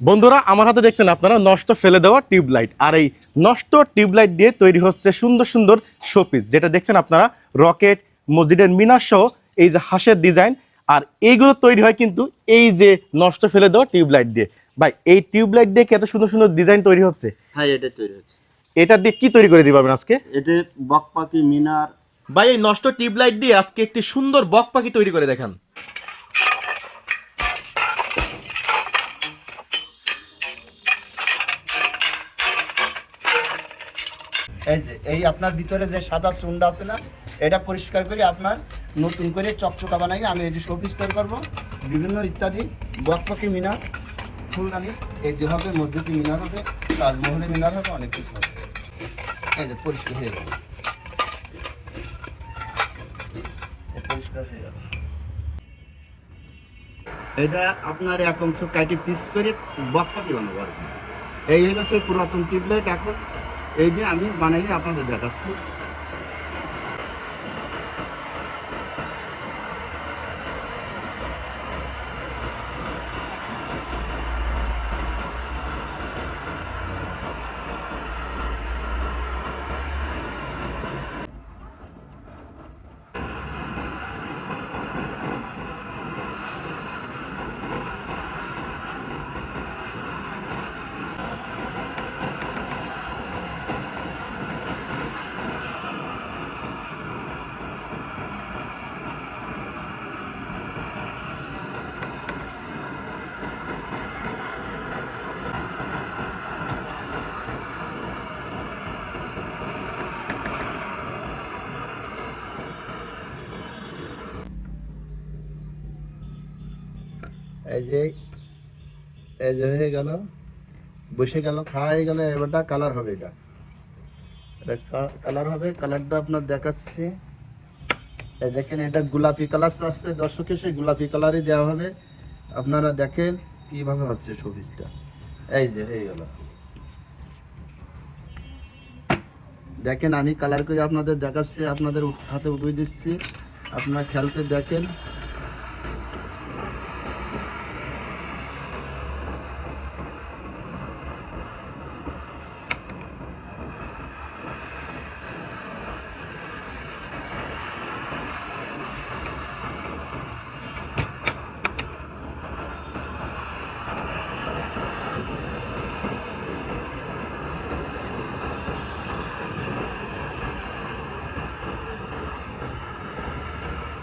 বন্ধুরা আমার হাতে দেখছেন আপনারা নষ্ট ফেলে দেওয়া টিউবলাইট আর এই নষ্ট টিউবলাইট দিয়ে তৈরি হচ্ছে সুন্দর সুন্দর শোপিস যেটা দেখছেন আপনারা রকেট মসজিদের মিনার সহ এই যে হাঁসের ডিজাইন। আর এইগুলো তৈরি হয় কিন্তু এই যে নষ্ট ফেলে দেওয়া টিউবলাইট দিয়ে। ভাই এই টিউবলাইট দিয়ে কি এত সুন্দর সুন্দর ডিজাইন তৈরি হচ্ছে? হ্যাঁ এটা তৈরি হচ্ছে। এটা দিয়ে কি তৈরি করে দিতে পারবেন আজকে? এতে বকপাকি মিনার। ভাই এই নষ্ট টিউবলাইট দিয়ে আজকে একটি সুন্দর বক পাখি তৈরি করে দেখান। এই যে, এই আপনার ভিতরে যে সাদা চুনটা আছে না, এটা পরিষ্কার করে আপনার নতুন করে চকচকা বানাই আমি এই শোপিস তৈরি করব। বিভিন্ন ইত্যাদি, বকপাকি মিনার, ফুলদানি, এই যে হবে মসজিদি মিনার হবে তাজমহলের মিনার হবে, অনেক কিছু হবে। এই যে পরিষ্কার হয়ে যাবে পরিষ্কার হয়ে যাবে এটা আপনার এক অংশ কাটি পিস করে বকপাকি বানাবো আর। এই হচ্ছে পুরাতন টিউবলাইট, এখন এই যে আমি বানাই আপনাদের দেখাচ্ছি। এই যে এই যে হয়ে গেল, বসে গেল, খাওয়া হয়ে গেল এবারটা কালার হবে এটা। এটা কালার হবে কালারটা আপনার দেখাচ্ছে। এই দেখেন, এটা গোলাপি কালার আসছে। দর্শকের, সেই গোলাপি কালারই দেওয়া হবে। আপনারা দেখেন কীভাবে হচ্ছে শোপিসটা এই যে হয়ে গেল। দেখেন, আমি কালার করে আপনাদের দেখাচ্ছি, আপনাদের হাতে উঠে দিচ্ছি। আপনারা খেয়াল করে দেখেন।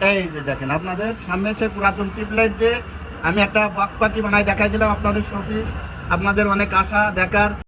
এই যে দেখেন, আপনাদের সামনে হচ্ছে পুরাতন টিউবলাইট দিয়ে আমি একটা বাক পাটি বানাই দেখাই দিলাম আপনাদের শোপিস আপনাদের অনেক আশা, দেখার।